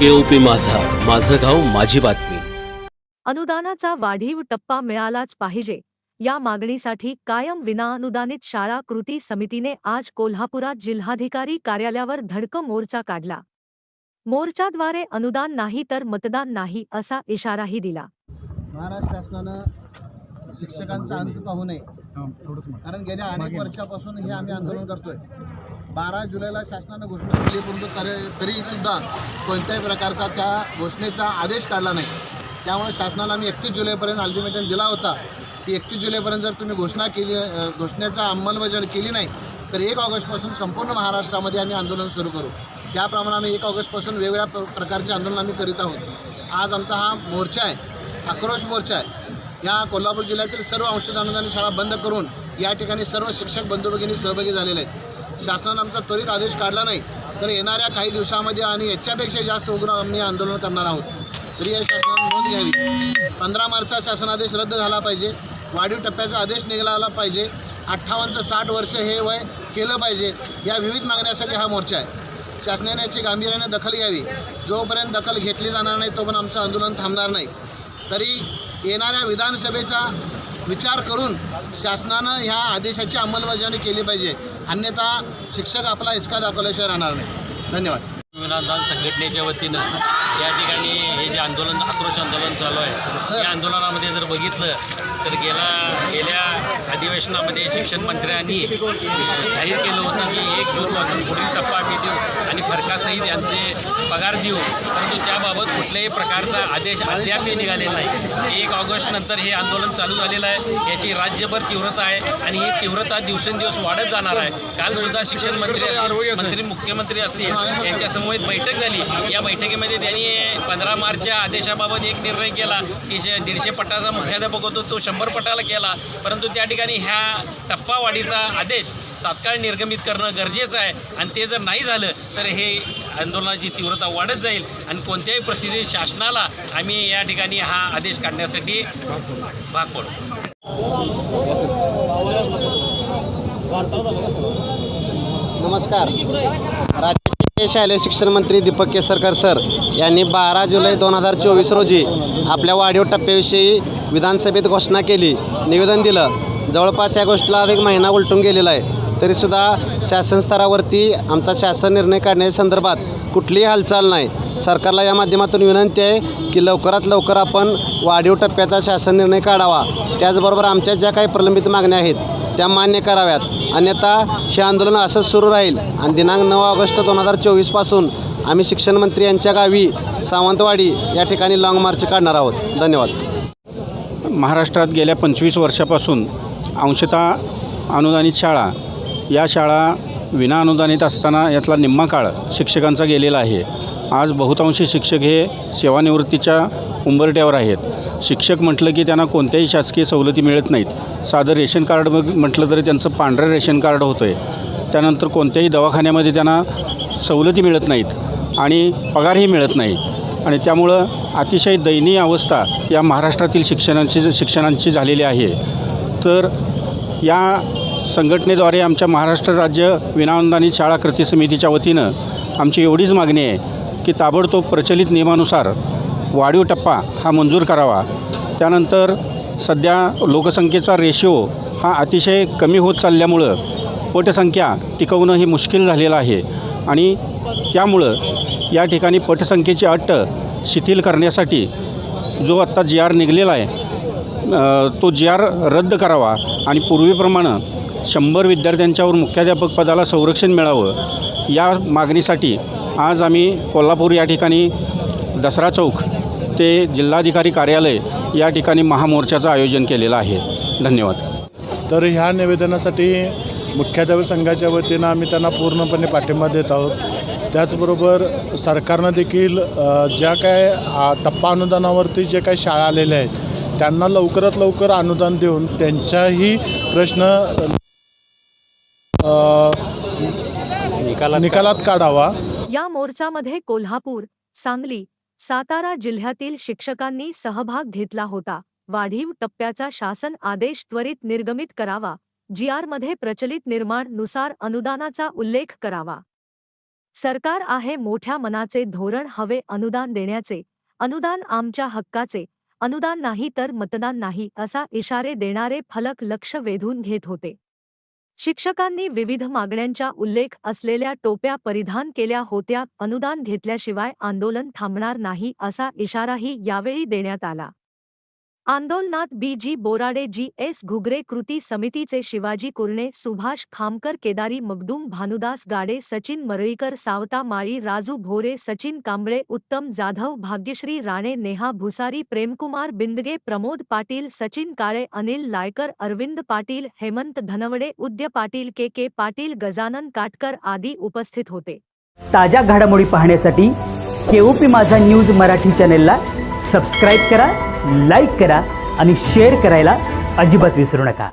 केओपी माझा. माझं गाव माझी बातमी. अनुदानाचा वाढीव टप्पा मिळालाच पाहिजे. या मागणीसाठी कायम विनाअनुदानित शाळा कृती समितीने आज कोल्हापुरात जिल्हाधिकारी कार्यालयावर धडक मोर्चा काढला. मोर्चाद्वारे अनुदान नाही तर मतदान नाही असा इशाराही दिला. महाराष्ट्र शासनानं शिक्षकांचा अंत पाहू नये. कारण गेल्या अनेक वर्षापासून हे आम्ही आंदोलन करतोय. बारा जुलैला शासनानं घोषणा केली परंतु तरी सुद्धा कोणत्याही प्रकारचा त्या घोषणेचा आदेश काढला नाही. त्यामुळे शासनाला आम्ही एकतीस जुलैपर्यंत अल्टिमेटम दिला होता की एकतीस जुलैपर्यंत जर तुम्ही घोषणा केली घोषणेचा अंमलबजावणी केली नाही तर एक ऑगस्टपासून संपूर्ण महाराष्ट्रामध्ये आम्ही आंदोलन सुरू करू. त्याप्रमाणे आम्ही एक ऑगस्टपासून वेगवेगळ्या प्र- प्रकारचे आंदोलन आम्ही करीत आहोत. आज आमचा हा मोर्चा आहे आक्रोश मोर्चा आहे. या कोल्हापूर जिल्ह्यातील सर्व अंशदान शाळा बंद करून या ठिकाणी सर्व शिक्षक बंधू भगिनी सहभागी झालेले आहेत. शासनानं आमचा त्वरित आदेश काढला नाही तर येणाऱ्या काही दिवसामध्ये आणि याच्यापेक्षा जास्त उग्र आम्ही आंदोलन करणार आहोत. तरी या शासनानं नोंद घ्यावी. पंधरा मार्चचा शासनादेश रद्द झाला पाहिजे. वाढीव टप्प्याचा आदेश निघाला पाहिजे. अठ्ठावन्नचं साठ वर्ष हे वय केलं पाहिजे. या विविध मागण्यासाठी हा मोर्चा आहे. शासनाने याची गांभीर्याने दखल घ्यावी. जोपर्यंत दखल घेतली जाणार नाही तोपर्यंत आमचं आंदोलन थांबणार नाही. तरी येणाऱ्या विधानसभेचा विचार करून शासनानं ह्या आदेशाची अंमलबजावणी केली पाहिजे. अन्यथा शिक्षक आपला हिचका दाखवल्याशिवाय राहणार नाही. धन्यवाद. विनादान संघटनेच्या वतीनं या ठिकाणी हे जे आंदोलन आक्रोश आंदोलन चालू आहे या आंदोलनामध्ये जर बघितलं तर गेला गेल्या अधिवेशनामध्ये शिक्षण मंत्र्यांनी जाहीर केलं होतं की एक जूनपासून पुढील टप्पा आम्ही देऊ आणि फरकासहित यांचे पगार देऊ. परंतु त्याबाबत कुठल्याही प्रकारचा आदेश अद्यापही निघालेला नाही. एक ऑगस्ट नंतर हे आंदोलन चालू झालेलं आहे. याची राज्यभर तीव्रता आहे आणि ही तीव्रता दिवसेंदिवस वाढत जाणार आहे. काल सुद्धा शिक्षण मंत्री मंत्री मुख्यमंत्री असतील यांच्यासमोर एक बैठक झाली. या बैठकीमध्ये त्यांनी पंधरा मार्चच्या आदेशाबाबत एक निर्णय केला की जे दीडशे पटाचा मुख्याध्यापक होतो तो शंभर पटाला केला. परंतु त्या ठिकाणी ह्या टप्पावाढीचा आदेश तात्काळ निर्गमित करणं गरजेचं आहे. आणि ते जर नाही झालं तर हे आंदोलनाची तीव्रता वाढत जाईल. आणि कोणत्याही परिस्थितीत शासनाला आम्ही या ठिकाणी हा आदेश काढण्यासाठी भाग पडू. नमस्कार. राज शालेय शिक्षण मंत्री दीपक केसरकर सर यांनी बारा जुलै दोन हजार चोवीस रोजी आपल्या वाढीव टप्प्याविषयी विधानसभेत घोषणा केली निवेदन दिलं. जवळपास या गोष्टीला एक महिना उलटून गेलेला आहे. तरीसुद्धा शासन स्तरावरती आमचा शासन निर्णय काढण्याच्या संदर्भात कुठलीही हालचाल नाही. सरकारला या माध्यमातून विनंती आहे की लवकरात लवकर आपण वाढीव टप्प्याचा शासन निर्णय काढावा. त्याचबरोबर आमच्या ज्या काही प्रलंबित मागण्या आहेत त्या मान्य कराव्यात. अन्यथा हे आंदोलन असंच सुरू राहील. आणि दिनांक नऊ ऑगस्ट दोन हजार चोवीसपासून आम्ही शिक्षणमंत्री यांच्या गावी सावंतवाडी या ठिकाणी लाँग मार्च काढणार आहोत. धन्यवाद. महाराष्ट्रात गेल्या पंचवीस वर्षापासून अंशतः अनुदानित शाळा या शाळा विनाअनुदानित असताना यातला निम्मा काळ शिक्षकांचा गेलेला आहे. आज बहुतांशी शिक्षक हे सेवानिवृत्तीच्या उंबरट्यावर आहेत. शिक्षक म्हटलं की त्यांना कोणत्याही शासकीय सवलती मिळत नाहीत. साधं रेशन कार्ड मग म्हटलं तरी त्यांचं पांढरं रेशन कार्ड होतं आहे त्यानंतर कोणत्याही दवाखान्यामध्ये त्यांना सवलती मिळत नाहीत आणि पगारही मिळत नाही. आणि त्यामुळं अतिशय दयनीय अवस्था या महाराष्ट्रातील शिक्षणांची शिक्षणांची झालेली आहे. तर या संघटनेद्वारे आमच्या महाराष्ट्र राज्य विनाअनुदानित शाळा कृती समितीच्या वतीनं आमची एवढीच मागणी आहे की ताबडतोब प्रचलित नियमानुसार वाढीव टप्पा हा मंजूर करावा. त्यानंतर सध्या लोकसंख्येचा रेशिओ हा अतिशय कमी होत चालल्यामुळं पटसंख्या टिकवणं हे मुश्किल झालेलं आहे आणि त्यामुळं या ठिकाणी पटसंख्येची अट शिथिल करण्यासाठी जो आत्ता जी आर निघलेला आहे तो जी आर रद्द करावा आणि पूर्वीप्रमाणे शंभर विद्यार्थ्यांच्यावर मुख्याध्यापक पदाला संरक्षण मिळावं या मागणीसाठी आज आम्ही कोल्हापूर या ठिकाणी दसरा चौक ते जिल्हाधिकारी कार्यालय या ठिकाणी महामोर्चाचं आयोजन केलेलं आहे. धन्यवाद. तर ह्या निवेदनासाठी मुख्याध्यापक संघाच्या वतीनं आम्ही त्यांना पूर्णपणे पाठिंबा देत आहोत. त्याचबरोबर सरकारनं देखील ज्या काय टप्पा अनुदानावरती जे काही शाळा आलेल्या आहेत त्यांना लवकरात लवकर अनुदान देऊन त्यांच्याही प्रश्न निकाला निकालात काढावा. या मोर्चामध्ये कोल्हापूर सांगली सातारा जिल्ह्यातील शिक्षकांनी सहभाग घेतला होता. वाढीव टप्प्याचा शासन आदेश त्वरित निर्गमित करावा. जी मध्ये प्रचलित निर्माणनुसार अनुदानाचा उल्लेख करावा. सरकार आहे मोठ्या मनाचे धोरण हवे अनुदान देण्याचे. अनुदान आमच्या हक्काचे. अनुदान नाही तर मतदान नाही असा इशारे देणारे फलक लक्ष वेधून घेत होते. शिक्षकांनी विविध मागण्यांच्या उल्लेख असलेल्या टोप्या परिधान केल्या होत्या अनुदान घेतल्याशिवाय आंदोलन थांबणार नाही असा इशाराही यावेळी देण्यात आला. आंदोलनात B G Borade G S Ghugare कृती समितीचे शिवाजी कुरणे सुभाष खामकर केदारी मगदूम भानुदास गाडे सचिन मरळीकर सावता माळी राजू भोरे सचिन कांबळे उत्तम जाधव भाग्यश्री राणे नेहा भुसारी प्रेमकुमार बिंदगे प्रमोद पाटील सचिन काळे अनिल लायकर अरविंद पाटील हेमंत धनवडे उद्य पाटील के. के. पाटील गजानन काटकर आदी उपस्थित होते. ताज्या घडामोडी पाहण्यासाठी केओपी माझा न्यूज मराठी चॅनेलला सबस्क्राईब करा. लाईक करा आणि शेअर करायला अजिबात विसरू नका.